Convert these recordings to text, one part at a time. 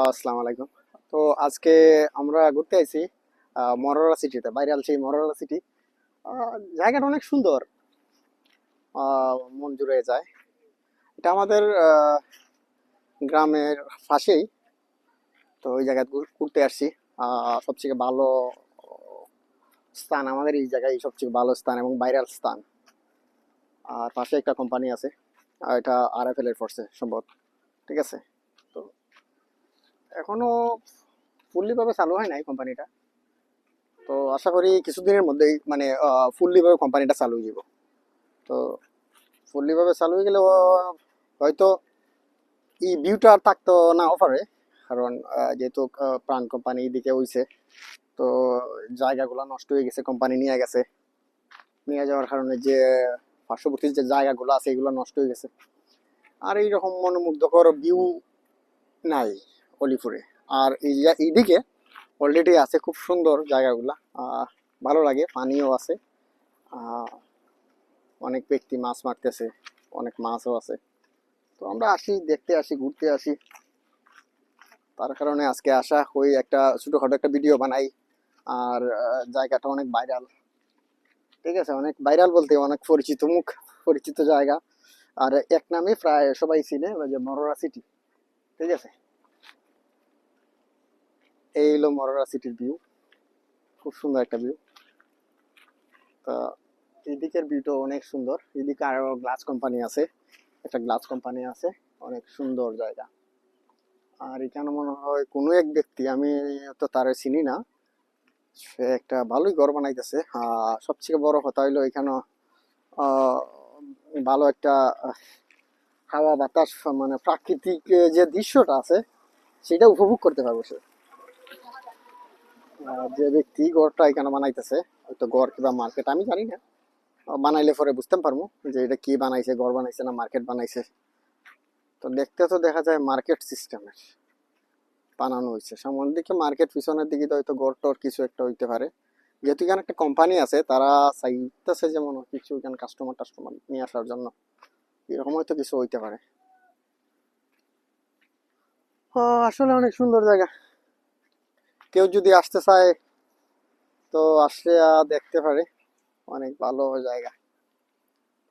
আসসালামু আলাইকুম। তো আজকে আমরা ঘুরতে আইছি মরোরা সিটিতে বাইরে আলছি মরোরা সিটি। জায়গাটা অনেক সুন্দর। মন জুড়ে যায়। এটা আমাদের গ্রামের পাশেই। তো ওই জায়গায় ঘুরতে আসছি। সবথেকে ভালো স্থান আমাদের এই জায়গায়, সবচেয়ে ভালো স্থান এবং ভাইরাল স্থান। আর পাশে একটা কোম্পানি আছে এটা আর এফ এল এর ফোর্সে সম্ভবত। ঠিক আছে? তো এখনও ফুললি ভাবে চালু হয় নাই কোম্পানিটা তো আশা করি কিছুদিনের মধ্যেই মানে ফুললি ভাবে কোম্পানিটা চালু হয়ে যাব। তো ফুললি ভাবে চালু হয়ে গেলে হয়তো এই ভিউটা আর থাকতো না পারে কারণ যেহেতু প্রাণ কোম্পানি দিকে হইছে, তো জায়গাগুলো নষ্ট হয়ে গেছে কোম্পানি নিয়ে গেছে। নিয়ে যাওয়ার কারণে যে পার্শ্ববর্তী যে জায়গাগুলো আছে, এগুলো নষ্ট হয়ে গেছে। আর এইরকম মনোমুগ্ধকর ভিউ নাই। অলিপুরে আর এই এইদিকে অলরেডি আছে খুব সুন্দর জায়গাগুলা। ভালো লাগে, পানিও আছে। অনেক ব্যক্তি মাছ মারতেছে, অনেক মাছও আছে। তো আমরা আসি, দেখতে আসি, ঘুরতে আসি। তার কারণে আজকে আসা হই একটা ছোটোখাটো একটা ভিডিও বানাই। আর জায়গাটা অনেক ভাইরাল ঠিক আছে? অনেক ভাইরাল বলতে অনেক পরিচিত মুখ, পরিচিত জায়গা। আর এক নামে প্রায় সবাই চিনে যে মরোরা সিটি ঠিক আছে? এই হলো মরোরা সিটির ভিউ খুব সুন্দর একটা ভিউ তো, এদিকের ভিউটা অনেক সুন্দর। এদিকে আরও গ্লাস কোম্পানি আছে। একটা গ্লাস কোম্পানি আছে। অনেক সুন্দর জায়গা। আর এখানে মনে হয় কোনো এক ব্যক্তি, আমি তো তার চিনি না, সে একটা ভালোই ঘর বানাইতেছে। আর সবথেকে বড় কথা হইল এখানে ভালো একটা, হাওয়া বাতাস মানে প্রাকৃতিক যে দৃশ্যটা আছে, সেটা উপভোগ করতে পারব সে। যে ব্যক্তি ঘরটা এখানে বানাইতেছে, হয়তো ঘর কিংবা মার্কেট আমি জানি না। বানাইলে পরে বুঝতে পারব যে এটা কি বানাইছে, গড় বানাইছে না মার্কেট বানাইছে। তো দেখতে তো দেখা যায় মার্কেট সিস্টেমের বানানো হয়েছে সামনের দিকে মার্কেট পিছনের দিকে তো হয়তো গড় টর কিছু একটা হইতে পারে। যেহেতু এখানে একটা কোম্পানি আছে, তারা চাইতেছে যেমন কিছু এখানে কাস্টমার টাস্টমার নিয়ে আসার জন্য। এরকম হয়তো কিছু হইতে পারে। আসলে অনেক সুন্দর জায়গা। কেউ যদি আসতে চায়, তো আসলে দেখতে পারে। অনেক ভালো জায়গা।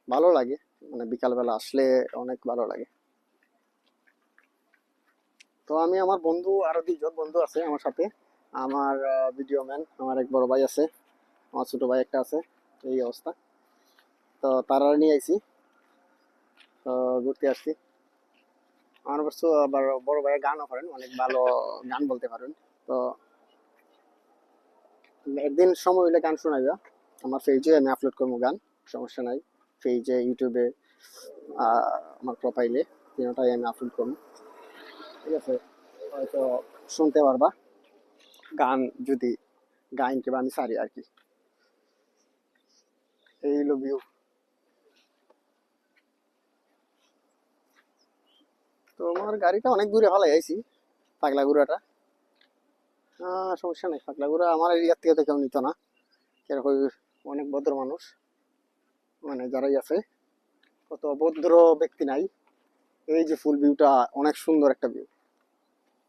ভালো লাগে। মানে বিকালবেলা আসলে অনেক ভালো লাগে। তো আমি আমার বন্ধু আরও দুইজন বন্ধু আছে আমার সাথে। আমার ভিডিও ম্যান আমার এক বড় ভাই আছে। আমার ছোট ভাই একটা আছে। এই অবস্থা। তো তারা নিয়ে আইছি। তো ঘুরতে আসছি। আমার অবশ্য আবার বড় ভাই গানও করেন। অনেক ভালো গান বলতে পারেন। তো একদিন সময় হইলে গান শোনাইবা। আমার পেজে আমি আপলোড করব গান, সমস্যা নাই। পেজে ইউটিউবে আমার প্রোফাইলে তিনটাই আমি আপলোড করব ঠিক আছে? হয়তো শুনতে পারবা। গান যদি, গাইন কিংবা আমি সারি আর কি। এই হলো তো গাড়িটা অনেক দূরে ভালো আইছি পাগলা গুড়াটা সমস্যা নেই। পাগলা গুড়া আমার এরিয়ার থেকে তো কেউ নিত না। এরকম অনেক ভদ্র মানুষ মানে যারাই আছে। কত ভদ্র ব্যক্তি নাই। এই যে ফুল ভিউটা অনেক সুন্দর একটা ভিউ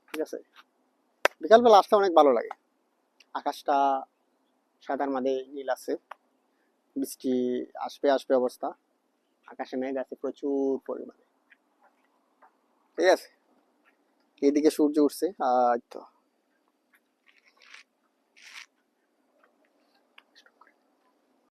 ঠিক আছে? বিকালবেলা আসতে অনেক ভালো লাগে। আকাশটা সাদার মাঝে নীল আছে। বৃষ্টি আসবে আসবে অবস্থা। আকাশে মেঘ আছে প্রচুর পরিমাণে। ঠিক আছে? এদিকে সূর্য উঠছে আর তো।